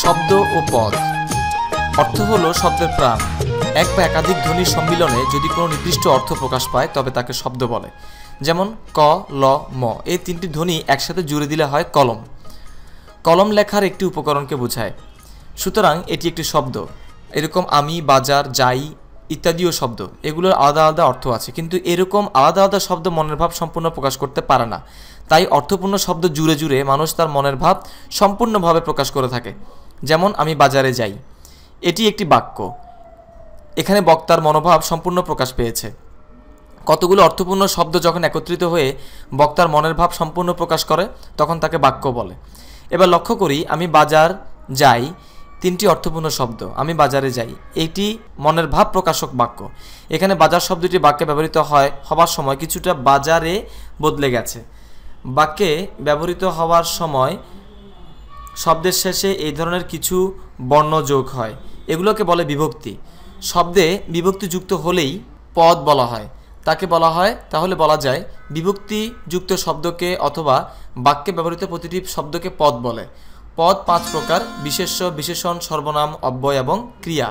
শব্দ ও পদ অর্থ হলো শব্দের প্রাণ। এক বা একাধিক ধ্বনির সম্মিলনে যদি কোনো নির্দিষ্ট অর্থ প্রকাশ পায়, তবে তাকে শব্দ বলে। যেমন ক, ল, ম। এই তিনটি ধ্বনি একসাথে জুড়ে দিলে হয় কলম। কলম লেখার একটি উপকরণকে বোঝায়। সুতরাং এটি একটি শব্দ। এরকম আমি, বাজার, যাই ইত্যাদিও শব্দ। এগুলোর আলাদা আলাদা অর্থ আছে। কিন্তু এরকম আলাদা আলাদা শব্দ মনের ভাব সম্পূর্ণ প্রকাশ করতে পারে না। তাই অর্থপূর্ণ শব্দ জুড়ে জুড়ে মানুষ তার মনের ভাব সম্পূর্ণভাবে প্রকাশ করে থাকে। যেমন, আমি বাজারে যাই। এটি একটি বাক্য। এখানে বক্তার মনোভাব সম্পূর্ণ প্রকাশ পেয়েছে। কতগুলো অর্থপূর্ণ শব্দ যখন একত্রিত হয়ে বক্তার মনের ভাব সম্পূর্ণ প্রকাশ করে, তখন তাকে বাক্য বলে। এবার লক্ষ্য করি, আমি বাজার যাই তিনটি অর্থপূর্ণ শব্দ। আমি বাজারে যাই। এটি মনের ভাব প্রকাশক বাক্য। এখানে বাজার শব্দটি বাক্যে ব্যবহৃত হয়, হবার সময় কিছুটা বাজারে বদলে গেছে। বাক্যে ব্যবহৃত হওয়ার সময় শব্দের শেষে এই ধরনের কিছু বর্ণ যোগ হয়। এগুলোকে বলে বিভক্তি। শব্দে বিভক্তি যুক্ত হলেই পদ বলা হয়। তাকে বলা হয়, তাহলে বলা যায় বিভক্তি যুক্ত শব্দকে অথবা বাক্যে ব্যবহৃত প্রতিটি শব্দকে পদ বলে। পদ পাঁচ প্রকার বিশেষ্য বিশেষণ সর্বনাম অব্যয় এবং ক্রিয়া।